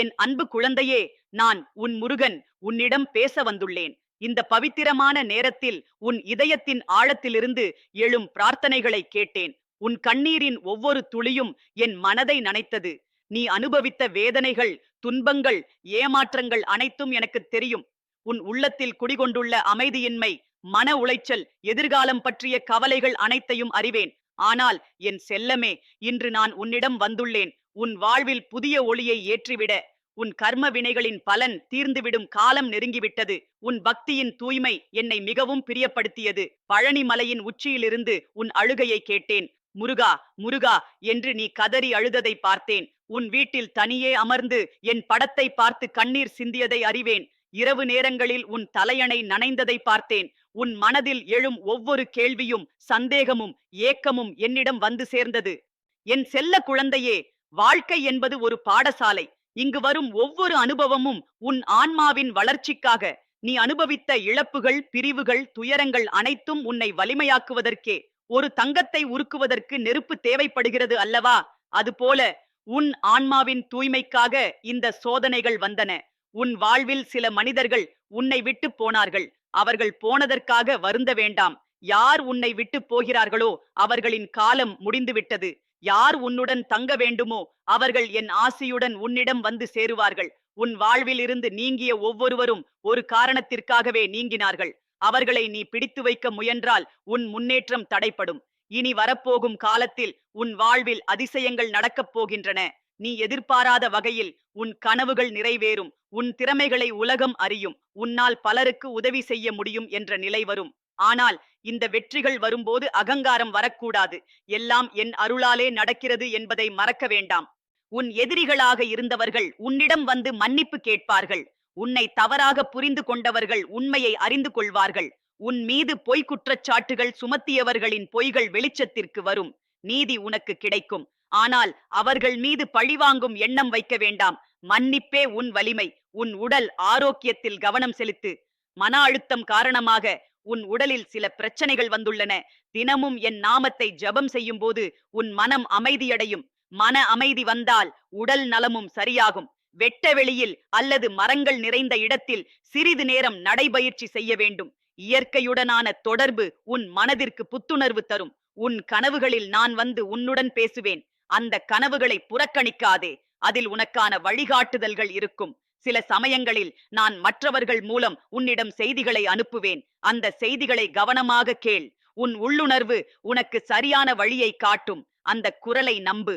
என் அன்பு குழந்தையே நான் உன் முருகன் உன்னிடம் பேச வந்துள்ளேன். இந்த பவித்திரமான நேரத்தில் உன் இதயத்தின் ஆழத்திலிருந்து எழும் பிரார்த்தனைகளை கேட்டேன். உன் கண்ணீரின் ஒவ்வொரு துளியும் என் மனதை நனைத்தது. நீ அனுபவித்த வேதனைகள் துன்பங்கள் ஏமாற்றங்கள் அனைத்தும் எனக்கு தெரியும். உன் உள்ளத்தில் குடிகொண்டுள்ள அமைதியின்மை மன உளைச்சல் எதிர்காலம் பற்றிய கவலைகள் அனைத்தையும் அறிவேன். ஆனால் என் செல்லமே இன்று நான் உன்னிடம் வந்துள்ளேன். உன் வாழ்வில் புதிய ஒளியை ஏற்றிவிட உன் கர்ம வினைகளின் பலன் தீர்ந்துவிடும் காலம் நெருங்கிவிட்டது. உன் பக்தியின் தூய்மை என்னை மிகவும் பிரியப்படுத்தியது. பழனி மலையின் உச்சியிலிருந்து உன் அழுகையை கேட்டேன். முருகா முருகா என்று நீ கதறி அழுததை பார்த்தேன். உன் வீட்டில் தனியே அமர்ந்து என் படத்தை பார்த்து கண்ணீர் சிந்தியதை அறிவேன். இரவு நேரங்களில் உன் தலையணை நனைந்ததை பார்த்தேன். உன் மனதில் எழும் ஒவ்வொரு கேள்வியும் சந்தேகமும் ஏக்கமும் என்னிடம் வந்து சேர்ந்தது. என் செல்ல குழந்தையே வாழ்க்கை என்பது ஒரு பாடசாலை. இங்கு வரும் ஒவ்வொரு அனுபவமும் உன் ஆன்மாவின் வளர்ச்சிக்காக. நீ அனுபவித்த இழப்புகள் பிரிவுகள் துயரங்கள் அனைத்தும் உன்னை வலிமையாக்குவதற்கே. ஒரு தங்கத்தை உருக்குவதற்கு நெருப்பு தேவைப்படுகிறது அல்லவா? அதுபோல உன் ஆன்மாவின் தூய்மைக்காக இந்த சோதனைகள் வந்தன. உன் வாழ்வில் சில மனிதர்கள் உன்னை விட்டு போனார்கள். அவர்கள் போனதற்காக வருந்த வேண்டாம். யார் உன்னை விட்டு போகிறார்களோ அவர்களின் காலம் முடிந்துவிட்டது. யார் உன்னுடன் தங்க வேண்டுமோ அவர்கள் என் ஆசியுடன் உன்னிடம் வந்து சேருவார்கள். உன் வாழ்வில் இருந்து நீங்கிய ஒவ்வொருவரும் ஒரு காரணத்திற்காகவே நீங்கினார்கள். அவர்களை நீ பிடித்து வைக்க முயன்றால் உன் முன்னேற்றம் தடைப்படும் இனி வரப்போகும் காலத்தில் உன் வாழ்வில் அதிசயங்கள் நடக்கப் போகின்றன. நீ எதிர்பாராத வகையில் உன் கனவுகள் நிறைவேறும். உன் திறமைகளை உலகம் அறியும். உன்னால் பலருக்கு உதவி செய்ய முடியும் என்ற நிலை வரும். ஆனால் இந்த வெற்றிகள் வரும்போது அகங்காரம் வரக்கூடாது. எல்லாம் என் அருளாலே நடக்கிறது என்பதை மறக்க வேண்டாம். உன் எதிரிகளாக இருந்தவர்கள் உன்னிடம் வந்து மன்னிப்பு கேட்பார்கள். உன்னை தவறாக புரிந்து கொண்டவர்கள் உண்மையை அறிந்து கொள்வார்கள். உன் மீது பொய் குற்றச்சாட்டுகள் சுமத்தியவர்களின் பொய்கள் வெளிச்சத்திற்கு வரும். நீதி உனக்கு கிடைக்கும். ஆனால் அவர்கள் மீது பழிவாங்கும் எண்ணம் வைக்க வேண்டாம். மன்னிப்பே உன் வலிமை. உன் உடல் ஆரோக்கியத்தில் கவனம் செலுத்து. மன அழுத்தம் காரணமாக உன் உடலில் சில பிரச்சனைகள் வந்துள்ளன. தினமும் என் நாமத்தை ஜபம் செய்யும் போது உன் மனம் அமைதியடையும். மன அமைதி வந்தால் உடல் நலமும் சரியாகும். வெட்ட வெளியில் அல்லது மரங்கள் நிறைந்த இடத்தில் சிறிது நேரம் நடைபயிற்சி செய்ய வேண்டும். இயற்கையுடனான தொடர்பு உன் மனதிற்கு புத்துணர்வு தரும். உன் கனவுகளில் நான் வந்து உன்னுடன் பேசுவேன். அந்த கனவுகளை புறக்கணிக்காதே. அதில் உனக்கான வழிகாட்டுதல்கள் இருக்கும். சில சமயங்களில் நான் மற்றவர்கள் மூலம் உன்னிடம் செய்திகளை அனுப்புவேன். அந்த செய்திகளை கவனமாக கேள். உன் உள்ளுணர்வு உனக்கு சரியான வழியை காட்டும். அந்த குரலை நம்பு.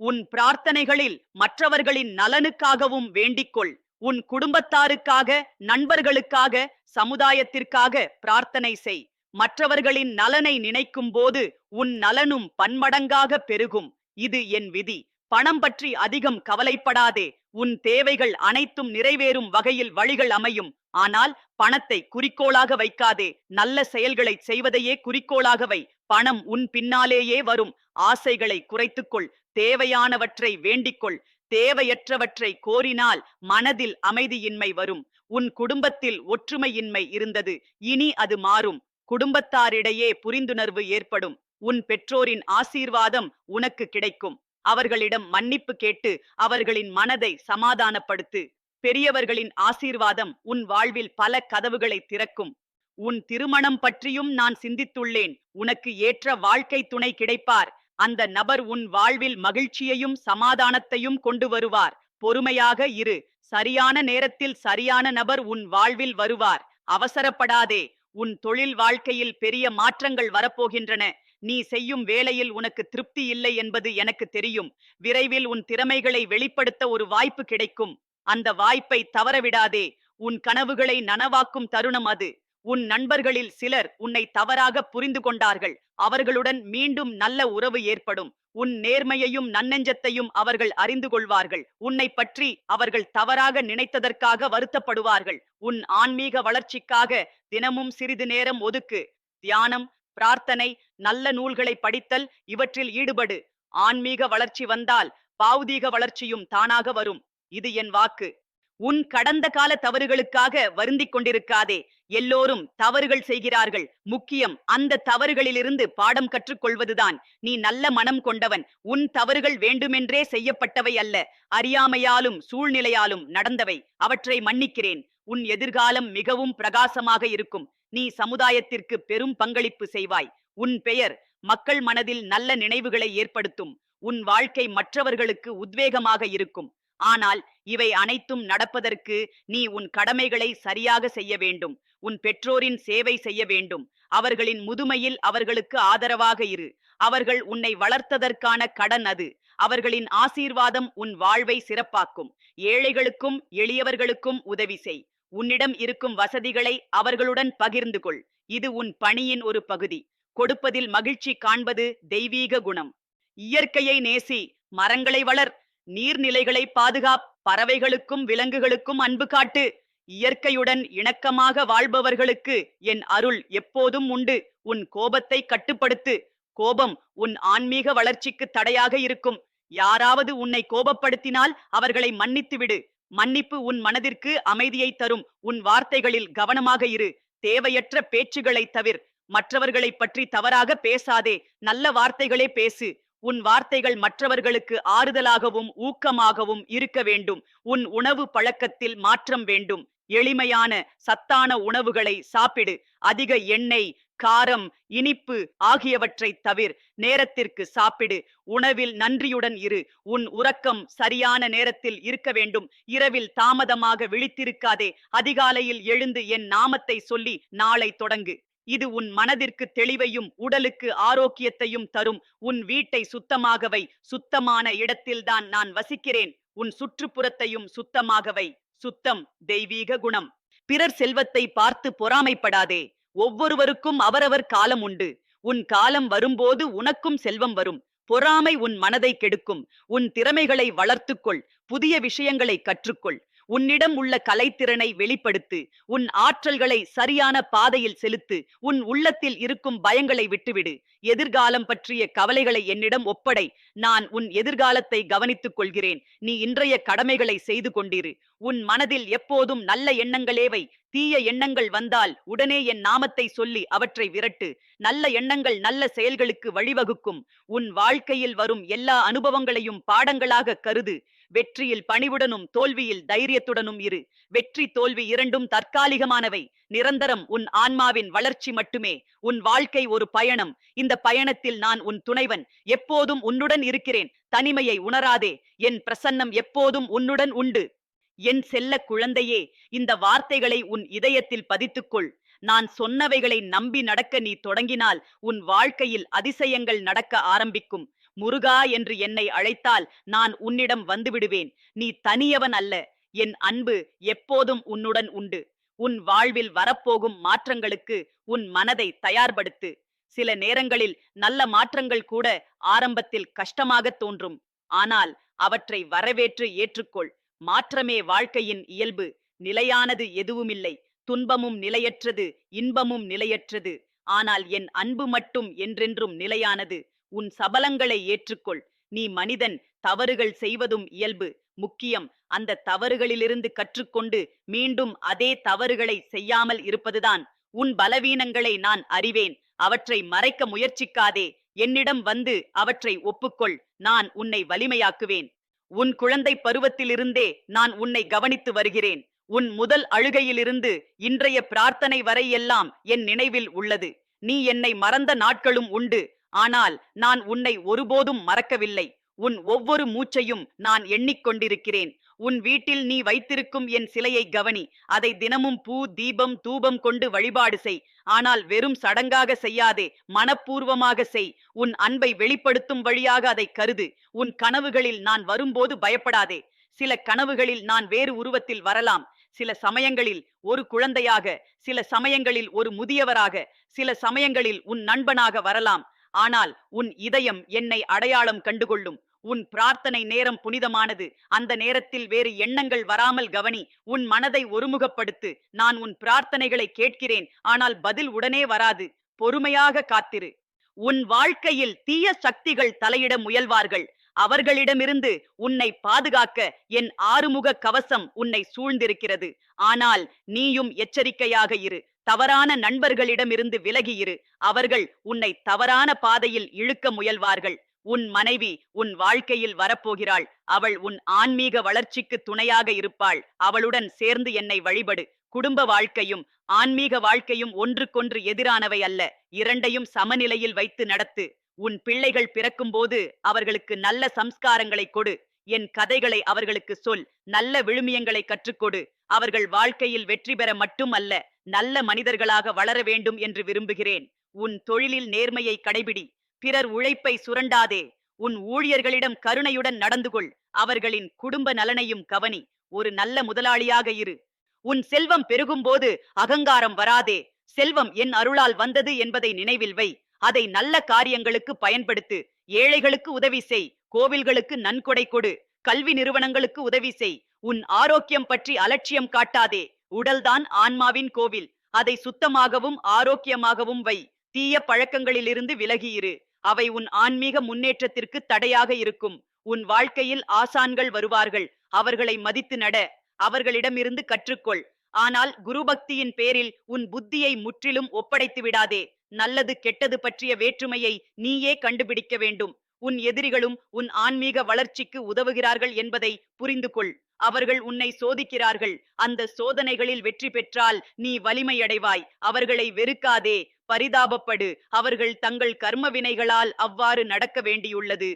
உன் பிரார்த்தனைகளில் மற்றவர்களின் நலனுக்காகவும் வேண்டிக்கொள். உன் குடும்பத்தாருக்காக நண்பர்களுக்காக சமுதாயத்திற்காக பிரார்த்தனை செய். மற்றவர்களின் நலனை நினைக்கும் போது உன் நலனும் பன்மடங்காக பெருகும். இது என் விதி. பணம் பற்றி அதிகம் கவலைப்படாதே. உன் தேவைகள் அனைத்தும் நிறைவேறும் வகையில் வழிகள் அமையும். ஆனால் பணத்தை குறிக்கோளாக வைக்காதே. நல்ல செயல்களை செய்வதையே குறிக்கோளாக வை. பணம் உன் பின்னாலேயே வரும். ஆசைகளை குறைத்துக்கொள். தேவையானவற்றை வேண்டிக்கொள். தேவையற்றவற்றை கோரினால் மனதில் அமைதியின்மை வரும். உன் குடும்பத்தில் ஒற்றுமையின்மை இருந்தது. இனி அது மாறும். குடும்பத்தாரிடையே புரிந்துணர்வு ஏற்படும். உன் பெற்றோரின் ஆசீர்வாதம் உனக்கு கிடைக்கும். அவர்களிடம் மன்னிப்பு கேட்டு அவர்களின் மனதை சமாதானப்படுத்து. பெரியவர்களின் ஆசீர்வாதம் உன் வாழ்வில் பல கதவுகளை திறக்கும். உன் திருமணம் பற்றியும் நான் சிந்தித்துள்ளேன். உனக்கு ஏற்ற வாழ்க்கை துணை கிடைப்பார். அந்த நபர் உன் வாழ்வில் மகிழ்ச்சியையும் சமாதானத்தையும் கொண்டு வருவார். பொறுமையாக இரு. சரியான நேரத்தில் சரியான நபர் உன் வாழ்வில் வருவார். அவசரப்படாதே. உன் தொழில் வாழ்க்கையில் பெரிய மாற்றங்கள் வரப்போகின்றன. நீ செய்யும் வேலையில் உனக்கு திருப்தி இல்லை என்பது எனக்கு தெரியும். விரைவில் உன் திறமைகளை வெளிப்படுத்த ஒரு வாய்ப்பு கிடைக்கும். அந்த வாய்ப்பை தவறவிடாதே. உன் கனவுகளை நனவாக்கும் தருணம் அது. உன் நண்பர்களில் சிலர் உன்னை தவறாக புரிந்து கொண்டார்கள். அவர்களுடன் மீண்டும் நல்ல உறவு ஏற்படும். உன் நேர்மையையும் நன்னெஞ்சத்தையும் அவர்கள் அறிந்து கொள்வார்கள். உன்னை பற்றி அவர்கள் தவறாக நினைத்ததற்காக வருத்தப்படுவார்கள். உன் ஆன்மீக வளர்ச்சிக்காக தினமும் சிறிது நேரம் ஒதுக்கு. தியானம் பிரார்த்தனை நல்ல நூல்களை படித்தல் இவற்றில் ஈடுபடு. ஆன்மீக வளர்ச்சி வந்தால் பௌதீக வளர்ச்சியும் தானாக வரும். இது என் வாக்கு. உன் கடந்த கால தவறுகளுக்காக வருந்திக் கொண்டிருக்காதே. எல்லோரும் தவறுகள் செய்கிறார்கள். முக்கியம் அந்த தவறுகளிலிருந்து பாடம் கற்றுக்கொள்வதுதான். நீ நல்ல மனம் கொண்டவன். உன் தவறுகள் வேண்டுமென்றே செய்யப்பட்டவை அல்ல. அறியாமையாலும் சூழ்நிலையாலும் நடந்தவை. அவற்றை மன்னிக்கிறேன். உன் எதிர்காலம் மிகவும் பிரகாசமாக இருக்கும். நீ சமுதாயத்திற்கு பெரும் பங்களிப்பு செய்வாய். உன் பெயர் மக்கள் மனதில் நல்ல நினைவுகளை ஏற்படுத்தும். உன் வாழ்க்கை மற்றவர்களுக்கு உத்வேகமாக இருக்கும். ஆனால் இவை அனைத்தும் நடப்பதற்கு நீ உன் கடமைகளை சரியாக செய்ய வேண்டும். உன் பெற்றோரின் சேவை செய்ய வேண்டும். அவர்களின் முதுமையில் அவர்களுக்கு ஆதரவாக இரு. அவர்கள் உன்னை வளர்த்ததற்கான கடன் அது. அவர்களின் ஆசீர்வாதம் உன் வாழ்வை சிறப்பாக்கும். ஏழைகளுக்கும் எளியவர்களுக்கும் உதவி செய். உன்னிடம் இருக்கும் வசதிகளை அவர்களுடன் பகிர்ந்து கொள். இது உன் பணியின் ஒரு பகுதி. கொடுப்பதில் மகிழ்ச்சி காண்பது தெய்வீக குணம். இயற்கையை நேசி மரங்களை வளர் நீர்நிலைகளை பாதுகாப் பறவைகளுக்கும் விலங்குகளுக்கும் அன்பு காட்டு. இயற்கையுடன் இணக்கமாக வாழ்பவர்களுக்கு என் அருள் எப்போதும் உண்டு. உன் கோபத்தை கட்டுப்படுத்து. கோபம் உன் ஆன்மீக வளர்ச்சிக்கு தடையாக இருக்கும். யாராவது உன்னை கோபப்படுத்தினால் அவர்களை மன்னித்து விடு மன்னிப்பு உன் மனதிற்கு அமைதியை தரும். உன் வார்த்தைகளில் கவனமாக இரு. தேவையற்ற பேச்சுகளை தவிர். மற்றவர்களை பற்றி தவறாக பேசாதே. நல்ல வார்த்தைகளே பேசு. உன் வார்த்தைகள் மற்றவர்களுக்கு ஆறுதலாகவும் ஊக்கமாகவும் இருக்க வேண்டும். உன் உணவு பழக்கத்தில் மாற்றம் வேண்டும். எளிமையான சத்தான உணவுகளை சாப்பிடு. அதிக எண்ணெய் காரம் இனிப்பு ஆகியவற்றை தவிர் நேரத்திற்கு சாப்பிடு. உணவில் நன்றியுடன் இரு. உன் உறக்கம் சரியான நேரத்தில் இருக்க வேண்டும். இரவில் தாமதமாக விழித்திருக்காதே. அதிகாலையில் எழுந்து என் நாமத்தை சொல்லி நாளை தொடங்கு. இது உன் மனதிற்கு தெளிவையும் உடலுக்கு ஆரோக்கியத்தையும் தரும். உன் வீட்டை சுத்தமாகவை சுத்தமான இடத்தில்தான் நான் வசிக்கிறேன். உன் சுற்றுப்புறத்தையும் சுத்தமாகவை சுத்தம் தெய்வீக குணம். பிறர் செல்வத்தை பார்த்து பொறாமைப்படாதே. ஒவ்வொருவருக்கும் அவரவர் காலம் உண்டு. உன் காலம் வரும்போது உனக்கும் செல்வம் வரும். பொறாமை உன் மனதை கெடுக்கும். உன் திறமைகளை வளர்த்துக்கொள். புதிய விஷயங்களை கற்றுக்கொள். உன்னிடம் உள்ள கலைத்திறனை வெளிப்படுத்து. உன் ஆற்றல்களை சரியான பாதையில் செலுத்து. உன் உள்ளத்தில் இருக்கும் பயங்களை விட்டுவிடு. எதிர்காலம் பற்றிய கவலைகளை என்னிடம் ஒப்படை. நான் உன் எதிர்காலத்தை கவனித்துக் கொள்கிறேன். நீ இன்றைய கடமைகளை செய்து கொண்டிரு. உன் மனதில் எப்போதும் நல்ல எண்ணங்களேவை. தீய எண்ணங்கள் வந்தால் உடனே என் நாமத்தை சொல்லி அவற்றை விரட்டு. நல்ல எண்ணங்கள் நல்ல செயல்களுக்கு வழிவகுக்கும். உன் வாழ்க்கையில் வரும் எல்லா அனுபவங்களையும் பாடங்களாக கருது. வெற்றியில் பணிவுடனும் தோல்வியில் தைரியத்துடனும் இரு. வெற்றி தோல்வி இரண்டும் தற்காலிகமானவை. நிரந்தரம் உன் ஆன்மாவின் வளர்ச்சி மட்டுமே. உன் வாழ்க்கை ஒரு பயணம். இந்த பயணத்தில் நான் உன் துணைவன். எப்போதும் உன்னுடன் இருக்கிறேன். தனிமையை உணராதே. என் பிரசன்னம் எப்போதும் உன்னுடன் உண்டு. என் செல்ல குழந்தையே இந்த வார்த்தைகளை உன் இதயத்தில் பதித்துக்கொள். நான் சொன்னவைகளை நம்பி நடக்க நீ தொடங்கினால் உன் வாழ்க்கையில் அதிசயங்கள் நடக்க ஆரம்பிக்கும். முருகா என்று என்னை அழைத்தால் நான் உன்னிடம் வந்துவிடுவேன். நீ தனியவன் அல்ல. என் அன்பு எப்போதும் உன்னுடன் உண்டு. உன் வாழ்வில் வரப்போகும் மாற்றங்களுக்கு உன் மனதை தயார்படுத்து. சில நேரங்களில் நல்ல மாற்றங்கள் கூட ஆரம்பத்தில் கஷ்டமாக தோன்றும். ஆனால் அவற்றை வரவேற்று ஏற்றுக்கொள். மாற்றமே வாழ்க்கையின் இயல்பு. நிலையானது எதுவுமில்லை. துன்பமும் நிலையற்றது இன்பமும் நிலையற்றது. ஆனால் என் அன்பு மட்டும் என்றென்றும் நிலையானது. உன் சபலங்களை ஏற்றுக்கொள். நீ மனிதன் தவறுகள் செய்வதும் இயல்பு. முக்கியம் அந்த தவறுகளிலிருந்து கற்றுக்கொண்டு மீண்டும் அதே தவறுகளை செய்யாமல் இருப்பதுதான். உன் பலவீனங்களை நான் அறிவேன். அவற்றை மறைக்க முயற்சிக்காதே. என்னிடம் வந்து அவற்றை ஒப்புக்கொள். நான் உன்னை வலிமையாக்குவேன். உன் குழந்தை பருவத்திலிருந்தே நான் உன்னை கவனித்து வருகிறேன். உன் முதல் அழுகையிலிருந்து இன்றைய பிரார்த்தனை வரை எல்லாம் என் நினைவில் உள்ளது. நீ என்னை மறந்த நாட்களும் உண்டு. ஆனால் நான் உன்னை ஒருபோதும் மறக்கவில்லை. உன் ஒவ்வொரு மூச்சையும் நான் எண்ணிக்கொண்டிருக்கிறேன். உன் வீட்டில் நீ வைத்திருக்கும் என் சிலையை கவனி. அதை தினமும் பூ தீபம் தூபம் கொண்டு வழிபாடு செய். ஆனால் வெறும் சடங்காக செய்யாதே மனப்பூர்வமாக செய். உன் அன்பை வெளிப்படுத்தும் வழியாக அதை கருது. உன் கனவுகளில் நான் வரும்போது பயப்படாதே. சில கனவுகளில் நான் வேறு உருவத்தில் வரலாம். சில சமயங்களில் ஒரு குழந்தையாக சில சமயங்களில் ஒரு முதியவராக சில சமயங்களில் உன் நண்பனாக வரலாம். ஆனால் உன் இதயம் என்னை அடையாளம் கண்டுகொள்ளும். உன் பிரார்த்தனை நேரம் புனிதமானது. அந்த நேரத்தில் வேறு எண்ணங்கள் வராமல் கவனி. உன் மனதை ஒருமுகப்படுத்து. நான் உன் பிரார்த்தனைகளை கேட்கிறேன். ஆனால் பதில் உடனே வராது. பொறுமையாக காத்திரு. உன் வாழ்க்கையில் தீய சக்திகள் தலையிட முயல்வார்கள். அவர்களிடமிருந்து உன்னை பாதுகாக்க என் ஆறுமுக கவசம் உன்னை சூழ்ந்திருக்கிறது. ஆனால் நீயும் எச்சரிக்கையாக இரு. தவறான நண்பர்களிடமிருந்து விலகியிரு. அவர்கள் உன்னை தவறான பாதையில் இழுக்க முயல்வார்கள். உன் மனைவி உன் வாழ்க்கையில் வரப்போகிறாள். அவள் உன் ஆன்மீக வளர்ச்சிக்கு துணையாக இருப்பாள். அவளுடன் சேர்ந்து என்னை வழிபடு. குடும்ப வாழ்க்கையும் ஆன்மீக வாழ்க்கையும் ஒன்றுக்கொன்று எதிரானவை அல்ல. இரண்டையும் சமநிலையில் வைத்து நடத்து. உன் பிள்ளைகள் பிறக்கும்போது அவர்களுக்கு நல்ல சம்ஸ்காரங்களை கொடு. என் கதைகளை அவர்களுக்கு சொல். நல்ல விழுமியங்களை கற்றுக்கொடு அவர்கள் வாழ்க்கையில் வெற்றி பெற மட்டுமல்ல நல்ல மனிதர்களாக வளர வேண்டும் என்று விரும்புகிறேன். உன் தொழிலில் நேர்மையை கடைபிடி. பிறர் உழைப்பை சுரண்டாதே. உன் ஊழியர்களிடம் கருணையுடன் நடந்து கொள். அவர்களின் குடும்ப நலனையும் கவனி. ஒரு நல்ல முதலாளியாக இரு. உன் செல்வம் பெருகும்போது அகங்காரம் வராதே. செல்வம் என் அருளால் வந்தது என்பதை நினைவில் வை. அதை நல்ல காரியங்களுக்கு பயன்படுத்து. ஏழைகளுக்கு உதவி செய். கோவில்களுக்கு நன்கொடை கொடு. கல்வி நிறுவனங்களுக்கு உதவி செய். உன் ஆரோக்கியம் பற்றி அலட்சியம் காட்டாதே. உடல்தான் ஆன்மாவின் கோவில். அதை சுத்தமாகவும் ஆரோக்கியமாகவும் வை. தீய பழக்கங்களிலிருந்து விலகியிரு. அவை உன் ஆன்மீக முன்னேற்றத்திற்கு தடையாக இருக்கும். உன் வாழ்க்கையில் ஆசான்கள் வருவார்கள். அவர்களை மதித்து நட. அவர்களிடமிருந்து கற்றுக்கொள். ஆனால் குருபக்தியின் பேரில் உன் புத்தியை முற்றிலும் ஒப்படைத்து விடாதே. நல்லது கெட்டது பற்றிய வேற்றுமையை நீயே கண்டுபிடிக்க வேண்டும். உன் எதிரிகளும் உன் ஆன்மீக வளர்ச்சிக்கு உதவுகிறார்கள் என்பதை புரிந்து கொள் அவர்கள் உன்னை சோதிக்கிறார்கள். அந்த சோதனைகளில் வெற்றி பெற்றால் நீ வலிமையடைவாய். அவர்களை வெறுக்காதே. பரிதாபப்படு. அவர்கள் தங்கள் கர்ம வினைகளால் அவ்வாறு நடக்க வேண்டியுள்ளது.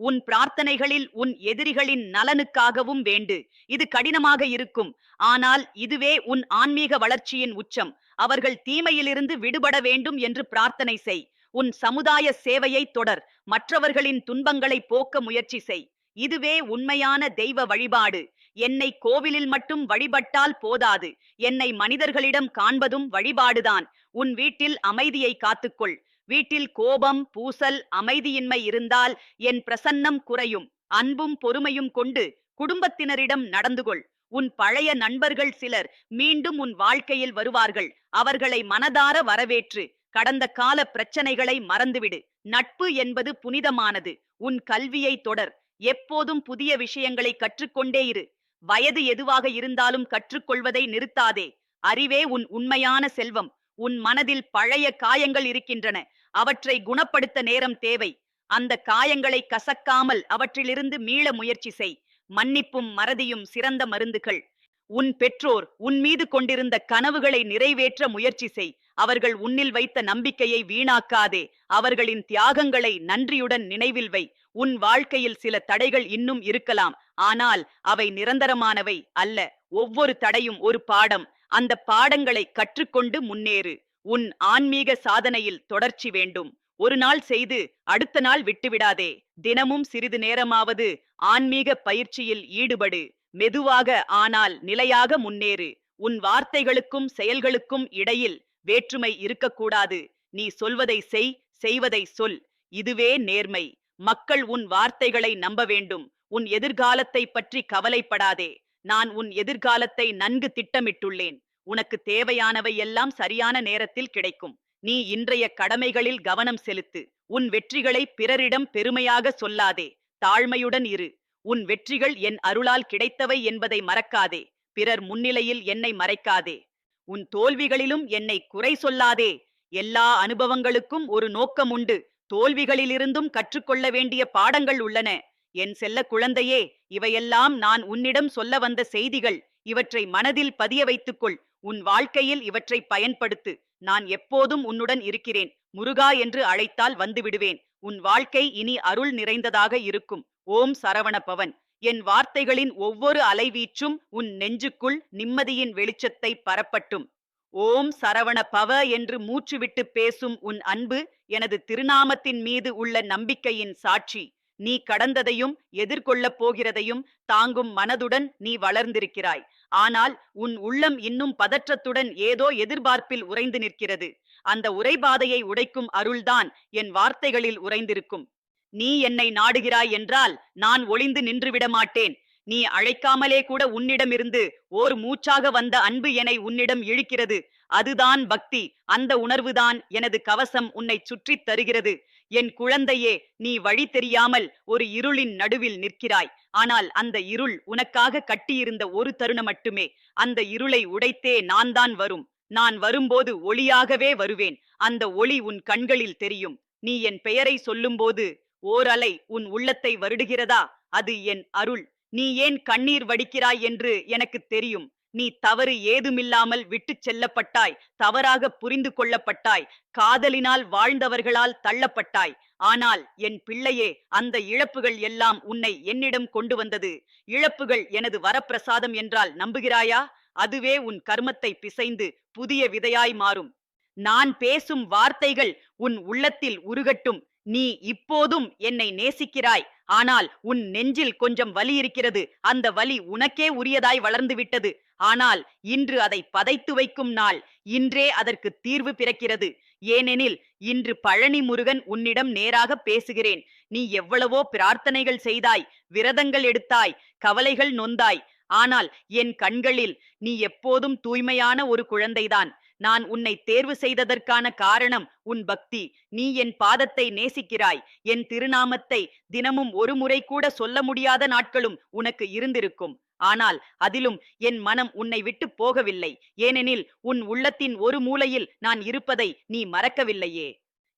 உன் பிரார்த்தனைகளில் உன் எதிரிகளின் நலனுக்காகவும் வேண்டு. இது கடினமாக இருக்கும். ஆனால் இதுவே உன் ஆன்மீக வளர்ச்சியின் உச்சம். அவர்கள் தீமையிலிருந்து விடுபட வேண்டும் என்று பிரார்த்தனை செய். உன் சமுதாய சேவையை தொடர். மற்றவர்களின் துன்பங்களை போக்க முயற்சி செய். இதுவே உண்மையான தெய்வ வழிபாடு. என்னை கோவிலில் மட்டும் வழிபட்டால் போதாது. என்னை மனிதர்களிடம் காண்பதும் வழிபாடுதான். உன் வீட்டில் அமைதியை காத்துக்கொள். வீட்டில் கோபம் பூசல் அமைதியின்மை இருந்தால் என் பிரசன்னம் குறையும். அன்பும் பொறுமையும் கொண்டு குடும்பத்தினரிடம் நடந்து கொள் உன் பழைய நண்பர்கள் சிலர் மீண்டும் உன் வாழ்க்கையில் வருவார்கள். அவர்களை மனதார வரவேற்று. கடந்த கால பிரச்சனைகளை மறந்துவிடு. நட்பு என்பது புனிதமானது. உன் கல்வியை தொடர். எப்போதும் புதிய விஷயங்களை கற்றுக்கொண்டே இரு. வயது எதுவாக இருந்தாலும் கற்றுக்கொள்வதை நிறுத்தாதே. அறிவே உன் உண்மையான செல்வம். உன் மனதில் பழைய காயங்கள் இருக்கின்றன. அவற்றை குணப்படுத்த நேரம் தேவை. அந்த காயங்களை கசக்காமல் அவற்றிலிருந்து மீள முயற்சி செய். மன்னிப்பும் மறதியும் சிறந்த மருந்துகள். உன் பெற்றோர் உன் மீது கொண்டிருந்த கனவுகளை நிறைவேற்ற முயற்சி செய். அவர்கள் உன்னில் வைத்த நம்பிக்கையை வீணாக்காதே. அவர்களின் தியாகங்களை நன்றியுடன் நினைவில் வை. உன் வாழ்க்கையில் சில தடைகள் இன்னும் இருக்கலாம். ஆனால் அவை நிரந்தரமானவை அல்ல. ஒவ்வொரு தடையும் ஒரு பாடம். அந்த பாடங்களை கற்றுக்கொண்டு முன்னேறு. உன் ஆன்மீக சாதனையில் தொடர்ச்சி வேண்டும். ஒரு நாள் செய்து அடுத்த நாள் விட்டுவிடாதே. தினமும் சிறிது நேரமாவது ஆன்மீக பயிற்சியில் ஈடுபடு. மெதுவாக ஆனால் நிலையாக முன்னேறு. உன் வார்த்தைகளுக்கும் செயல்களுக்கும் இடையில் வேற்றுமை இருக்கக்கூடாது. நீ சொல்வதை செய் செய்வதை சொல். இதுவே நேர்மை. மக்கள் உன் வார்த்தைகளை நம்ப வேண்டும். உன் எதிர்காலத்தை பற்றி கவலைப்படாதே. நான் உன் எதிர்காலத்தை நன்கு திட்டமிட்டுள்ளேன். உனக்கு தேவையானவை எல்லாம் சரியான நேரத்தில் கிடைக்கும். நீ இன்றைய கடமைகளில் கவனம் செலுத்து. உன் வெற்றிகளை பிறரிடம் பெருமையாக சொல்லாதே. தாழ்மையுடன் இரு. உன் வெற்றிகள் என் அருளால் கிடைத்தவை என்பதை மறக்காதே. பிறர் முன்னிலையில் என்னை மறைக்காதே. உன் தோல்விகளிலும் என்னை குறை சொல்லாதே. எல்லா அனுபவங்களுக்கும் ஒரு நோக்கம் உண்டு. தோல்விகளிலிருந்தும் கற்றுக்கொள்ள வேண்டிய பாடங்கள் உள்ளன. என் செல்ல குழந்தையே இவையெல்லாம் நான் உன்னிடம் சொல்ல வந்த செய்திகள். இவற்றை மனதில் பதிய வைத்துக்கொள். உன் வாழ்க்கையில் இவற்றை பயன்படுத்து. நான் எப்போதும் உன்னுடன் இருக்கிறேன். முருகா என்று அழைத்தால் வந்து விடுவேன். உன் வாழ்க்கை இனி அருள் நிறைந்ததாக இருக்கும். ஓம் சரவண பவன். என் வார்த்தைகளின் ஒவ்வொரு அலைவீச்சும் உன் நெஞ்சுக்குள் நிம்மதியின் வெளிச்சத்தை பரப்பட்டும். ஓம் சரவண பவ என்று மூச்சுவிட்டு பேசும் உன் அன்பு எனது திருநாமத்தின் மீது உள்ள நம்பிக்கையின் சாட்சி. நீ கடந்ததையும் எதிர்கொள்ளப் போகிறதையும் தாங்கும் மனதுடன் நீ வளர்ந்திருக்கிறாய். ஆனால் உன் உள்ளம் இன்னும் பதற்றத்துடன் ஏதோ எதிர்பார்ப்பில் உறைந்து நிற்கிறது. அந்த உரைபாதையை உடைக்கும் அருள்தான் என் வார்த்தைகளில் உறைந்திருக்கும். நீ என்னை நாடுகிறாய் என்றால் நான் ஒளிந்து நின்றுவிட மாட்டேன் நீ அழைக்காமலே கூட உன்னிடமிருந்து ஓர் மூச்சாக வந்த அன்பு என்னை உன்னிடம் இழுக்கிறது. அதுதான் பக்தி. அந்த உணர்வுதான் எனது கவசம் உன்னை சுற்றித் தருகிறது. என் குழந்தையே நீ வழி தெரியாமல் ஒரு இருளின் நடுவில் நிற்கிறாய். ஆனால் அந்த இருள் உனக்காக கட்டியிருந்த ஒரு தருணம் மட்டுமே. அந்த இருளை உடைத்தே நான் தான் வரும். நான் வரும்போது ஒளியாகவே வருவேன். அந்த ஒளி உன் கண்களில் தெரியும். நீ என் பெயரை சொல்லும்போது ஓர் அலை உன் உள்ளத்தை வருடுகிறதா? அது என் அருள். நீ ஏன் கண்ணீர் வடிக்கிறாய் என்று எனக்கு தெரியும். நீ தவறு ஏதுமில்லாமல் விட்டுச் செல்லப்பட்டாய். தவறாக புரிந்து கொள்ளப்பட்டாய். காதலினால் வாழ்ந்தவர்களால் தள்ளப்பட்டாய். ஆனால் என் பிள்ளையே அந்த இழப்புகள் எல்லாம் உன்னை என்னிடம் கொண்டு வந்தது. இழப்புகள் எனது வரப்பிரசாதம் என்றால் நம்புகிறாயா? அதுவே உன் கர்மத்தை பிசைந்து புதிய விதையாய் மாறும். நான் பேசும் வார்த்தைகள் உன் உள்ளத்தில் உருகட்டும். நீ இப்போதும் என்னை நேசிக்கிறாய். ஆனால் உன் நெஞ்சில் கொஞ்சம் வலி இருக்கிறது. அந்த வலி உனக்கே உரியதாய் வளர்ந்து விட்டது. ஆனால் இன்று அதை பதைத்து வைக்கும் நாள். இன்றே அதற்கு தீர்வு பிறக்கிறது. ஏனெனில் இன்று பழனி முருகன் உன்னிடம் நேராக பேசுகிறேன். நீ எவ்வளவோ பிரார்த்தனைகள் செய்தாய். விரதங்கள் எடுத்தாய். கவலைகள் நொந்தாய். ஆனால் என் கண்களில் நீ எப்போதும் தூய்மையான ஒரு குழந்தைதான். நான் உன்னை தேர்வு செய்ததற்கான காரணம் உன் பக்தி. நீ என் பாதத்தை நேசிக்கிறாய். என் திருநாமத்தை தினமும் ஒரு முறை கூட சொல்ல முடியாத நாட்களும் உனக்கு இருந்திருக்கும். ஆனால் அதிலும் என் மனம் உன்னை விட்டு போகவில்லை. ஏனெனில் உன் உள்ளத்தின் ஒரு மூலையில் நான் இருப்பதை நீ மறக்கவில்லையே.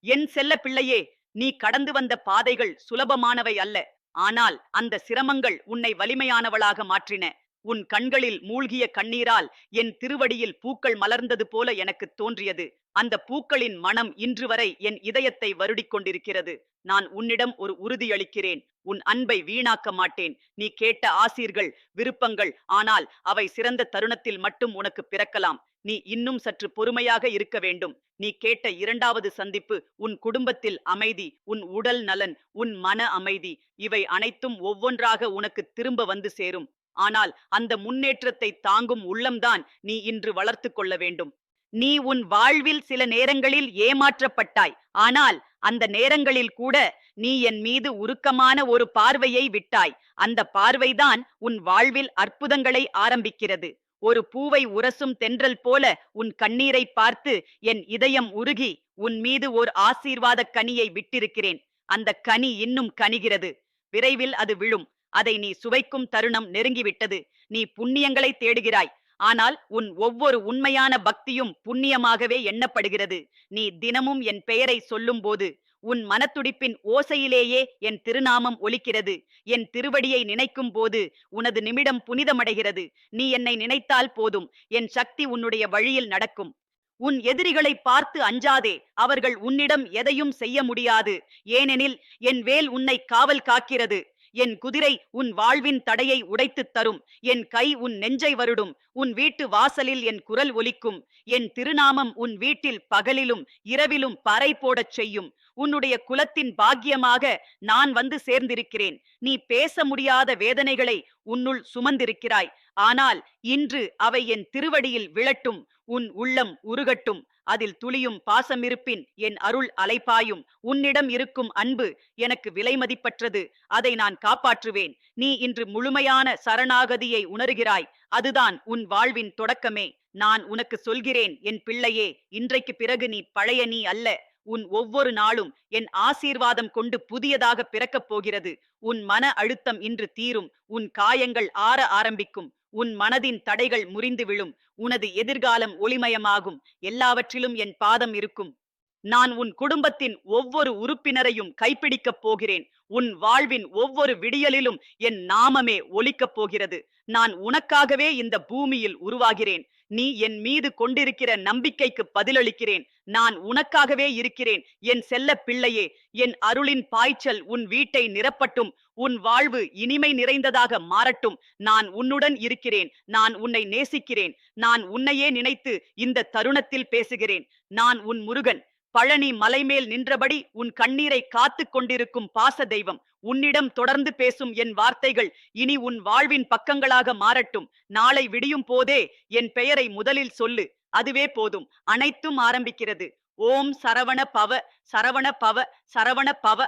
என் செல்ல பிள்ளையே நீ கடந்து வந்த பாதைகள் சுலபமானவை அல்ல. ஆனால் அந்த சிரமங்கள் உன்னை வலிமையானவளாக மாற்றின. உன் கண்களில் மூழ்கிய கண்ணீரால் என் திருவடியில் பூக்கள் மலர்ந்தது போல எனக்கு தோன்றியது. அந்த பூக்களின் மனம் இன்று வரை என் இதயத்தை வருடிக் கொண்டிருக்கிறது. நான் உன்னிடம் ஒரு உறுதியளிக்கிறேன் உன் அன்பை வீணாக்க மாட்டேன். நீ கேட்ட ஆசீர்கள் விருப்பங்கள் ஆனால் அவை சிறந்த தருணத்தில் மட்டும் உனக்கு பிறக்கலாம். நீ இன்னும் சற்று பொறுமையாக இருக்க வேண்டும். நீ கேட்ட இரண்டாவது சந்திப்பு உன் குடும்பத்தில் அமைதி உன் உடல் நலன் உன் மன அமைதி. இவை அனைத்தும் ஒவ்வொன்றாக உனக்கு திரும்ப வந்து சேரும். ஆனால் அந்த முன்னேற்றத்தை தாங்கும் உள்ளம்தான் நீ இன்று வளர்த்து கொள்ள வேண்டும். நீ உன் வாழ்வில் சில நேரங்களில் ஏமாற்றப்பட்டாய். ஆனால் அந்த நேரங்களில் கூட நீ என் மீது உருக்கமான ஒரு பார்வையை விட்டாய். அந்த பார்வைதான் உன் வாழ்வில் அற்புதங்களை ஆரம்பிக்கிறது. ஒரு பூவை உரசும் தென்றல் போல உன் கண்ணீரை பார்த்து என் இதயம் உருகி உன் மீது ஒரு ஆசீர்வாத கனியை விட்டிருக்கிறேன். அந்த கனி இன்னும் கனிகிறது. விரைவில் அது விழும். அதை நீ சுவைக்கும் தருணம் நெருங்கிவிட்டது. நீ புண்ணியங்களை தேடுகிறாய். ஆனால் உன் ஒவ்வொரு உண்மையான பக்தியும் புண்ணியமாகவே எண்ணப்படுகிறது. நீ தினமும் என் பெயரை சொல்லும்போது உன் மனத்துடிப்பின் ஓசையிலேயே என் திருநாமம் ஒலிக்கிறது. என் திருவடியை நினைக்கும் போது உனது நிமிடம் புனிதமடைகிறது. நீ என்னை நினைத்தால் போதும். என் சக்தி உன்னுடைய வழியில் நடக்கும். உன் எதிரிகளை பார்த்து அஞ்சாதே. அவர்கள் உன்னிடம் எதையும் செய்ய முடியாது. ஏனெனில் என் வேல் உன்னை காவல் காக்கிறது. என் குதிரை உன் வாழ்வின் தடையை உடைத்துத் தரும். என் கை உன் நெஞ்சை வருடும். உன் வீட்டு வாசலில் என் குரல் ஒலிக்கும். என் திருநாமம் உன் வீட்டில் பகலிலும் இரவிலும் பறை போடச் செய்யும். உன்னுடைய குலத்தின் பாக்கியமாக நான் வந்து சேர்ந்திருக்கிறேன். நீ பேச முடியாத வேதனைகளை உன்னுள் சுமந்திருக்கிறாய். ஆனால் இன்று அவை என் திருவடியில் விழட்டும் உன் உள்ளம் உருகட்டும். அதில் துளியும் பாசமிருப்பின் என் அருள் அலைப்பாயும் உன்னிடம் இருக்கும் அன்பு எனக்கு விலைமதிப்பற்றது அதை நான் காப்பாற்றுவேன். நீ இன்று முழுமையான சரணாகதியை உணர்கிறாய். அதுதான் உன் வாழ்வின் தொடக்கமே. நான் உனக்கு சொல்கிறேன் என் பிள்ளையே இன்றைக்கு பிறகு நீ பழைய நீ அல்ல. உன் ஒவ்வொரு நாளும் என் ஆசீர்வாதம் கொண்டு புதியதாக பிறக்கப் போகிறது. உன் மன அழுத்தம் இன்று தீரும். உன் காயங்கள் ஆற ஆரம்பிக்கும். உன் மனதின் தடைகள் முறிந்து விழும். உனது எதிர்காலம் ஒளிமயமாகும். எல்லாவற்றிலும் என் பாதம் இருக்கும். நான் உன் குடும்பத்தின் ஒவ்வொரு உறுப்பினரையும் கைப்பிடிக்கப் போகிறேன். உன் வாழ்வின் ஒவ்வொரு விடியலிலும் என் நாமமே ஒலிக்கப் போகிறது. நான் உனக்காகவே இந்த பூமியில் உருவாகிறேன். நீ என் மீது கொண்டிருக்கிற நம்பிக்கைக்கு பதிலளிக்கிறேன். நான் உனக்காகவே இருக்கிறேன். என் செல்ல பிள்ளையே என் அருளின் பாய்ச்சல் உன் வீட்டை நிரப்பட்டும். உன் வாழ்வு இனிமை நிறைந்ததாக மாறட்டும். நான் உன்னுடன் இருக்கிறேன். நான் உன்னை நேசிக்கிறேன். நான் உன்னையே நினைத்து இந்த தருணத்தில் பேசுகிறேன். நான் உன் முருகன். பழனி மலைமேல் நின்றபடி உன் கண்ணீரை காத்துக் கொண்டிருக்கும் பாச தெய்வம் உன்னிடம் தொடர்ந்து பேசும் என் வார்த்தைகள் இனி உன் வாழ்வின் பக்கங்களாக மாறட்டும். நாளை விடியும் போதே என் பெயரை முதலில் சொல்லு. அதுவே போதும். அனைத்தும் ஆரம்பிக்கிறது. ஓம் சரவண பவ சரவண பவ சரவண பவ.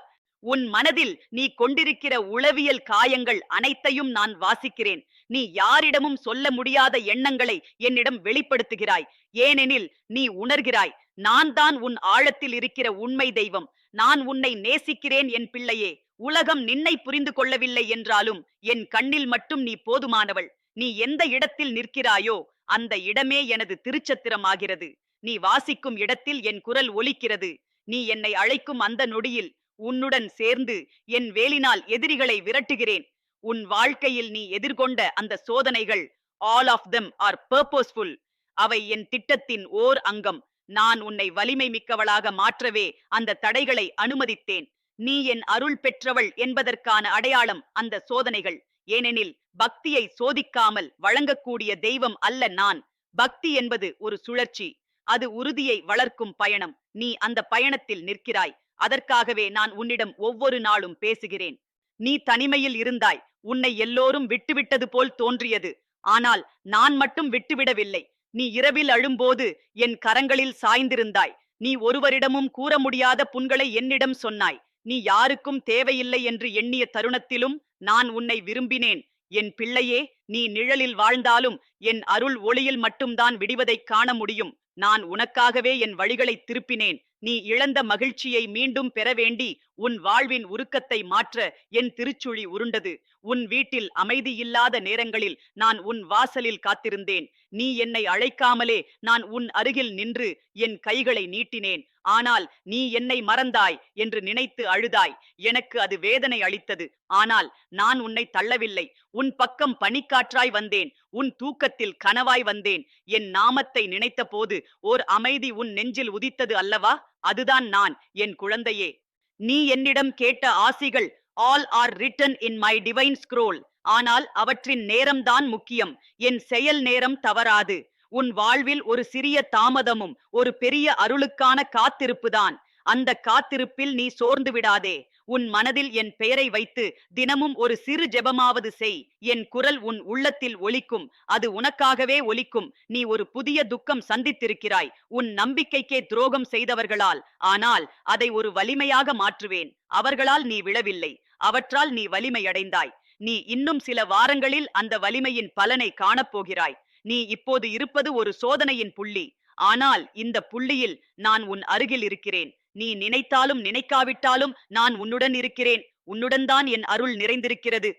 உன் மனதில் நீ கொண்டிருக்கிற உளவியல் காயங்கள் அனைத்தையும் நான் வாசிக்கிறேன். நீ யாரிடமும் சொல்ல முடியாத எண்ணங்களை என்னிடம் வெளிப்படுத்துகிறாய். ஏனெனில் நீ உணர்கிறாய். நான் தான் உன் ஆழத்தில் இருக்கிற உண்மை தெய்வம். நான் உன்னை நேசிக்கிறேன் என் பிள்ளையே. உலகம் நின்னை புரிந்து கொள்ளவில்லை என்றாலும் என் கண்ணில் மட்டும் நீ போதுமானவள். நீ எந்த இடத்தில் நிற்கிறாயோ அந்த இடமே எனது திருச்சத்திரமாகிறது. நீ வாசிக்கும் இடத்தில் என் குரல் ஒலிக்கிறது. நீ என்னை அழைக்கும் அந்த நொடியில் உன்னுடன் சேர்ந்து என் வேலினால் எதிரிகளை விரட்டுகிறேன். உன் வாழ்க்கையில் நீ எதிர்கொண்ட அந்த சோதனைகள் all of them are purposeful அவை என் திட்டத்தின் ஓர் அங்கம். நான் உன்னை வலிமை மிக்கவளாக மாற்றவே அந்த தடைகளை அனுமதித்தேன். நீ என் அருள் பெற்றவள் என்பதற்கான அடையாளம் அந்த சோதனைகள். ஏனெனில் பக்தியை சோதிக்காமல் வழங்கக்கூடிய தெய்வம் அல்ல நான். பக்தி என்பது ஒரு சுழற்சி. அது உறுதியை வளர்க்கும் பயணம். நீ அந்த பயணத்தில் நிற்கிறாய். அதற்காகவே நான் உன்னிடம் ஒவ்வொரு நாளும் பேசுகிறேன். நீ தனிமையில் இருந்தாய். உன்னை எல்லோரும் விட்டுவிட்டது போல் தோன்றியது. ஆனால் நான் மட்டும் விட்டுவிடவில்லை. நீ இரவில் அழும்போது என் கரங்களில் சாய்ந்திருந்தாய். நீ ஒருவரிடமும் கூற முடியாத புண்களை என்னிடம் சொன்னாய். நீ யாருக்கும் தேவையில்லை என்று எண்ணிய தருணத்திலும் நான் உன்னை விரும்பினேன். என் பிள்ளையே நீ நிழலில் வாழ்ந்தாலும் என் அருள் ஒளியில் மட்டும்தான் விடிவதைக் காண முடியும். நான் உனக்காகவே என் வழிகளை திருப்பினேன். நீ இழந்த மகிழ்ச்சியை மீண்டும் பெற வேண்டி உன் வாழ்வின் உருக்கத்தை மாற்ற என் திருச்சுழி உருண்டது. உன் வீட்டில் அமைதி இல்லாத நேரங்களில் நான் உன் வாசலில் காத்திருந்தேன். நீ என்னை அழைக்காமலே நான் உன் அருகில் நின்று என் கைகளை நீட்டினேன். ஆனால் நீ என்னை மறந்தாய் என்று நினைத்து அழுதாய். எனக்கு அது வேதனை அளித்தது. ஆனால் நான் உன்னை தள்ளவில்லை. உன் பக்கம் பனிக்காற்றாய் வந்தேன். உன் தூக்கத்தில் கனவாய் வந்தேன். என் நாமத்தை நினைத்த போது ஓர் அமைதி உன் நெஞ்சில் உதித்தது அல்லவா? அதுதான் நான் என் குழந்தையே. நீ என்னிடம் கேட்ட ஆசிகள் all are written in my divine scroll ஆனால் அவற்றின் நேரம்தான் முக்கியம். என் செயல் நேரம் தவறாது. உன் வாழ்வில் ஒரு சிறிய தாமதமும் ஒரு பெரிய அருளுக்கான காத்திருப்புதான். அந்த காத்திருப்பில் நீ சோர்ந்து விடாதே. உன் மனதில் என் பெயரை வைத்து தினமும் ஒரு சிறு ஜெபமாவது செய். என் குரல் உன் உள்ளத்தில் ஒலிக்கும். அது உனக்காகவே ஒலிக்கும். நீ ஒரு புதிய துக்கம் சந்தித்திருக்கிறாய். உன் நம்பிக்கைக்கே துரோகம் செய்தவர்களால். ஆனால் அதை ஒரு வலிமையாக மாற்றுவேன். அவர்களால் நீ விழவில்லை. அவற்றால் நீ வலிமையடைந்தாய். நீ இன்னும் சில வாரங்களில் அந்த வலிமையின் பலனை காணப்போகிறாய். நீ இப்போது இருப்பது ஒரு சோதனையின் புள்ளி. ஆனால் இந்த புள்ளியில் நான் உன் அருகில் இருக்கிறேன். நீ நினைத்தாலும் நினைக்காவிட்டாலும் நான் உன்னுடன் இருக்கிறேன். உன்னுடன் தான் என் அருள் நிறைந்திருக்கிறது.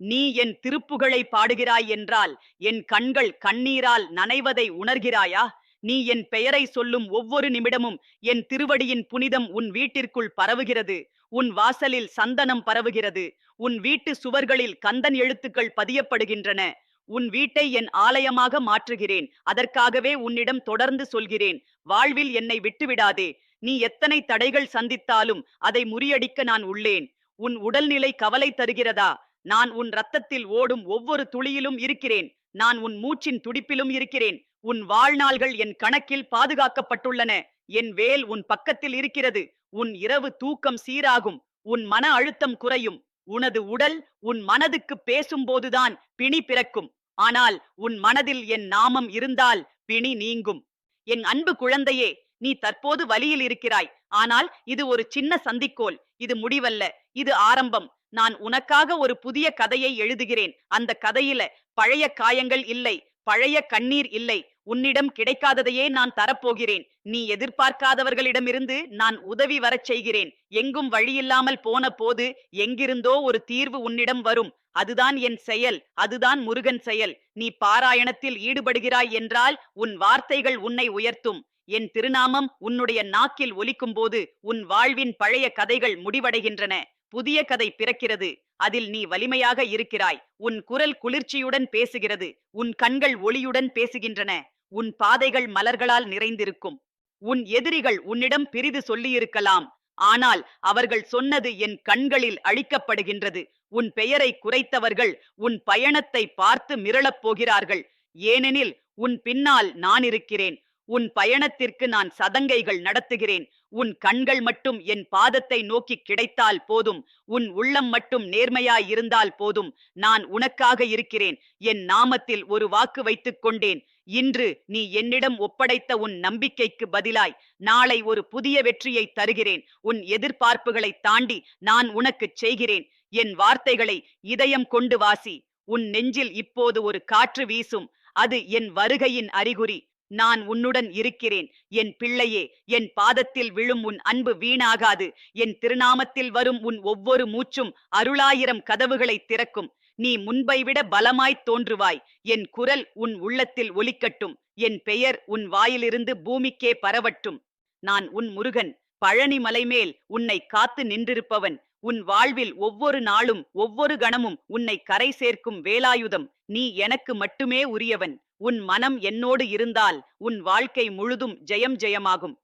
நீ என் திருப்புகழை பாடுகிறாய் என்றால் என் கண்கள் கண்ணீரால் நனைவதை உணர்கிறாயா? நீ என் பெயரை சொல்லும் ஒவ்வொரு நிமிடமும் என் திருவடியின் புனிதம் உன் வீட்டிற்குள் பரவுகிறது. உன் வாசலில் சந்தனம் பரவுகிறது. உன் வீட்டு சுவர்களில் கந்தன் எழுத்துக்கள் பதியப்படுகின்றன. உன் வீட்டை என் ஆலயமாக மாற்றுகிறேன். அதற்காகவே உன்னிடம் தொடர்ந்து சொல்கிறேன். வாழ்வில் என்னை விட்டுவிடாதே. நீ எத்தனை தடைகள் சந்தித்தாலும் அதை முறியடிக்க நான் உள்ளேன். உன் உடல்நிலை கவலை தருகிறதா? நான் உன் ரத்தத்தில் ஓடும் ஒவ்வொரு துளியிலும் இருக்கிறேன். நான் உன் மூச்சின் துடிப்பிலும் இருக்கிறேன். உன் வாழ்நாள்கள் என் கணக்கில் பாதுகாக்கப்பட்டுள்ளன. என் வேல் உன் பக்கத்தில் இருக்கிறது. உன் இரவு தூக்கம் சீராகும். உன் மன அழுத்தம் குறையும். உனது உடல் உன் மனதுக்கு பேசும்போதுதான் பிணி பிறக்கும். ஆனால் உன் மனதில் என் நாமம் இருந்தால் பிணி நீங்கும். என் அன்பு குழந்தையே நீ தற்போது வலியில் இருக்கிறாய். ஆனால் இது ஒரு சின்ன சந்திக்கோல் இது முடிவல்ல. இது ஆரம்பம். நான் உனக்காக ஒரு புதிய கதையை எழுதுகிறேன். அந்த கதையில பழைய காயங்கள் இல்லை. பழைய கண்ணீர் இல்லை. உன்னிடம் கிடைக்காததையே நான் தரப்போகிறேன். நீ எதிர்பார்க்காதவர்களிடமிருந்து நான் உதவி வரச் செய்கிறேன். எங்கும் வழியில்லாமல் போன போது எங்கிருந்தோ ஒரு தீர்வு உன்னிடம் வரும். அதுதான் என் செயல். அதுதான் முருகன் செயல். நீ பாராயணத்தில் ஈடுபடுகிறாய் என்றால் உன் வார்த்தைகள் உன்னை உயர்த்தும். என் திருநாமம் உன்னுடைய நாக்கில் ஒலிக்கும் போது உன் வாழ்வின் பழைய கதைகள் முடிவடைகின்றன. புதிய கதை பிறக்கிறது. அதில் நீ வலிமையாக இருக்கிறாய். உன் குரல் குளிர்ச்சியுடன் பேசுகிறது. உன் கண்கள் ஒளியுடன் பேசுகின்றன. உன் பாதைகள் மலர்களால் நிறைந்திருக்கும். உன் எதிரிகள் உன்னிடம் பிரிது சொல்லியிருக்கலாம். ஆனால் அவர்கள் சொன்னது என் கண்களில் அழிக்கப்படுகின்றது. உன் பெயரை குறைத்தவர்கள் உன் பயணத்தை பார்த்து மிரளப் போகிறார்கள். ஏனெனில் உன் பின்னால் நான் இருக்கிறேன். உன் பயணத்திற்கு நான் சதங்கைகள் நடத்துகிறேன். உன் கண்கள் மட்டும் என் பாதத்தை நோக்கி கிடைத்தால் போதும். உன் உள்ளம் மட்டும் நேர்மையாய் இருந்தால் போதும். நான் உனக்காக இருக்கிறேன். என் நாமத்தில் ஒரு வாக்கு வைத்துக் கொண்டேன். இன்று நீ என்னிடம் ஒப்படைத்த உன் நம்பிக்கைக்கு பதிலாய் நாளை ஒரு புதிய வெற்றியை தருகிறேன். உன் எதிர்பார்ப்புகளை தாண்டி நான் உனக்குச் செய்கிறேன். என் வார்த்தைகளை இதயம் கொண்டு வாசி. உன் நெஞ்சில் இப்போது ஒரு காற்று வீசும். அது என் வருகையின் அறிகுறி. நான் உன்னுடன் இருக்கிறேன். என் பிள்ளையே என் பாதத்தில் விழும் உன் அன்பு வீணாகாது. என் திருநாமத்தில் வரும் உன் ஒவ்வொரு மூச்சும் அருளாயிரம் கதவுகளை திறக்கும். நீ முன்பை விட பலமாய்த் தோன்றுவாய். என் குரல் உன் உள்ளத்தில் ஒலிக்கட்டும். என் பெயர் உன் வாயிலிருந்து பூமிக்கே பரவட்டும். நான் உன் முருகன். பழனி மலைமேல் உன்னை காத்து நின்றிருப்பவன். உன் வாழ்வில் ஒவ்வொரு நாளும் ஒவ்வொரு கணமும் உன்னை கரை சேர்க்கும் வேலாயுதம். நீ எனக்கு மட்டுமே உரியவன். உன் மனம் என்னோடு இருந்தால் உன் வாழ்க்கை முழுதும் ஜெயம் ஜெயமாகும்.